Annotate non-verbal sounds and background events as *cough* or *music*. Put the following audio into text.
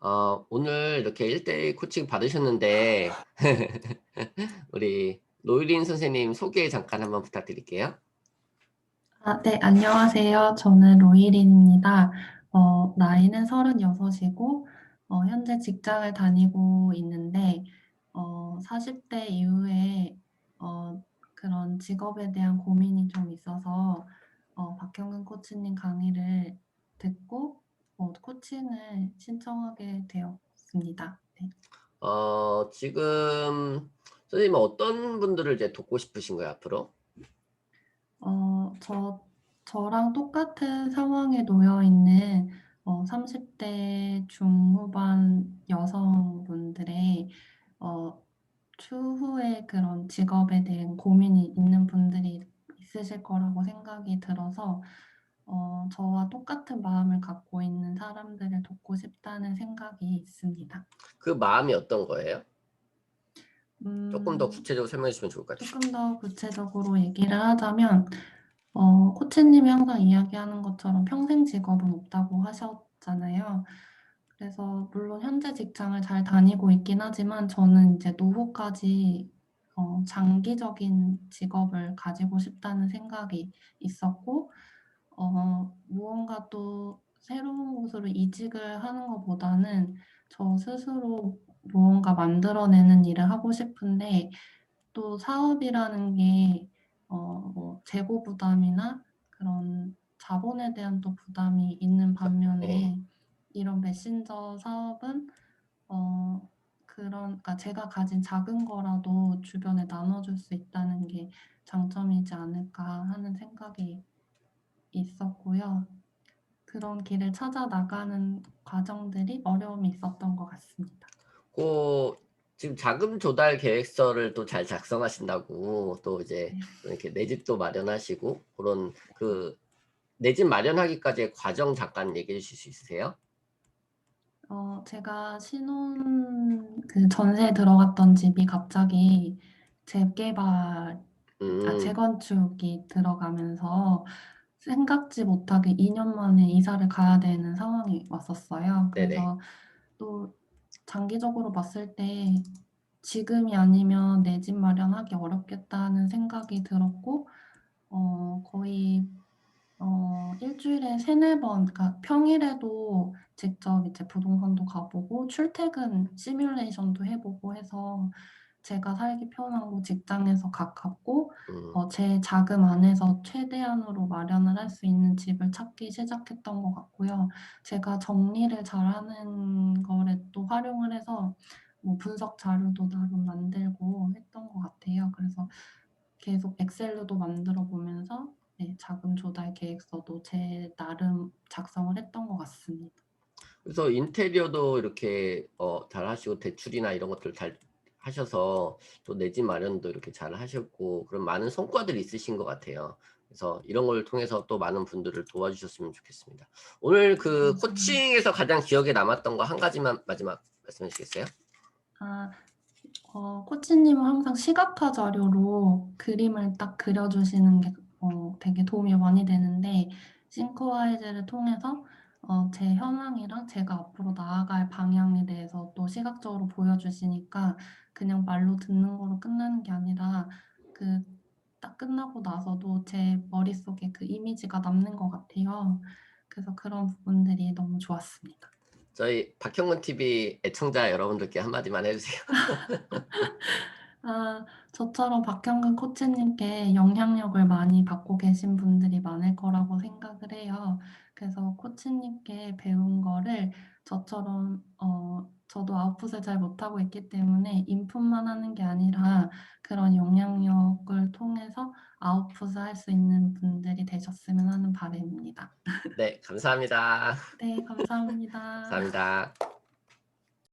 어, 오늘 이렇게 1대1 코칭 받으셨는데 *laughs* 우리 노유린 선생님 소개 잠깐 한번 부탁드릴게요. 아, 네, 안녕하세요. 저는 로이린입니다. 어, 나이는 36이고, 어, 현재 직장을 다니고 있는데, 어, 40대 이후에, 어, 그런 직업에 대한 고민이 좀 있어서, 어, 박형근 코치님 강의를 듣고, 어, 코칭을 신청하게 되었습니다. 네. 어, 지금 선생님은 어떤 분들을 이제 돕고 싶으신 거예요, 앞으로? 어, 저, 저랑 똑같은 상황에 놓여 있는 어, 30대 중후반 여성분들의 어, 추후에 그런 직업에 대한 고민이 있는 분들이 있으실 거라고 생각이 들어서 어, 저와 똑같은 마음을 갖고 있는 사람들을 돕고 싶다는 생각이 있습니다. 그 마음이 어떤 거예요? 조금 더 음, 구체적으로 설명해 주시면 좋을 것 같아요. 조금 더 구체적으로 얘기를 하자면, 어, 코치님이 항상 이야기하는 것처럼 평생 직업은 없다고 하셨잖아요. 그래서 물론 현재 직장을 잘 다니고 있긴 하지만 저는 이제 노후까지 어, 장기적인 직업을 가지고 싶다는 생각이 있었고, 어, 무언가 또 새로운 곳으로 이직을 하는 것보다는 저 스스로 무언가 만들어내는 일을 하고 싶은데, 또 사업이라는 게, 어, 뭐, 재고 부담이나 그런 자본에 대한 또 부담이 있는 반면에, 네. 이런 메신저 사업은, 어, 그런, 그러니까 제가 가진 작은 거라도 주변에 나눠줄 수 있다는 게 장점이지 않을까 하는 생각이 있었고요. 그런 길을 찾아 나가는 과정들이 어려움이 있었던 것 같습니다. 그 지금 자금 조달 계획서를 또 잘 작성하신다고 또 이제 네. 이렇게 내 집도 마련하시고 그런 그 내 집 마련하기까지의 과정 잠깐 얘기해 주실 수 있으세요? 어, 제가 신혼 그 전세에 들어갔던 집이 갑자기 재개발, 아, 음, 재건축이 들어가면서 생각지 못하게 2년 만에 이사를 가야 되는 상황이 왔었어요. 네네. 그래서 또 장기적으로 봤을 때 지금이 아니면 내 집 마련하기 어렵겠다는 생각이 들었고, 어, 거의 어, 일주일에 세네 번, 그러니까 평일에도 직접 이제 부동산도 가보고 출퇴근 시뮬레이션도 해보고 해서 제가 살기 편하고 직장에서 가깝고 음, 어, 제 자금 안에서 최대한으로 마련을 할 수 있는 집을 찾기 시작했던 것 같고요. 제가 정리를 잘하는 거를 또 활용을 해서 뭐 분석 자료도 나름 만들고 했던 것 같아요. 그래서 계속 엑셀로도 만들어 보면서 네, 자금 조달 계획서도 제 나름 작성을 했던 것 같습니다. 그래서 인테리어도 이렇게 어, 잘 하시고 대출이나 이런 것들 잘 하셔서 또 내집 마련도 이렇게 잘 하셨고 그런 많은 성과들이 있으신 것 같아요. 그래서 이런 걸 통해서 또 많은 분들을 도와주셨으면 좋겠습니다. 오늘 그 감사합니다. 코칭에서 가장 기억에 남았던 거 한 가지만 마지막 말씀해 주시겠어요? 아, 어, 코치님은 항상 시각화 자료로 그림을 딱 그려주시는 게 어, 되게 도움이 많이 되는데 싱크와이즈를 통해서 어, 제 현황이랑 제가 앞으로 나아갈 방향에 대해서 또 시각적으로 보여주시니까 그냥 말로 듣는 거로 끝나는 게 아니라 그 딱 끝나고 나서도 제 머릿속에 그 이미지가 남는 것 같아요. 그래서 그런 부분들이 너무 좋았습니다. 저희 박형근 TV 애청자 여러분들께 한마디만 해주세요. *laughs* 아, 저처럼 박형근 코치님께 영향력을 많이 받고 계신 분들이 많을 거라고 생각을 해요. 그래서 코치님께 배운 거를 저처럼, 어, 저도 아웃풋을 잘 못하고 있기 때문에 인풋만 하는 게 아니라 그런 영향력을 통해서 아웃풋을 할 수 있는 분들이 되셨으면 하는 바람입니다. 네, 감사합니다. 네, 감사합니다. 감사합니다.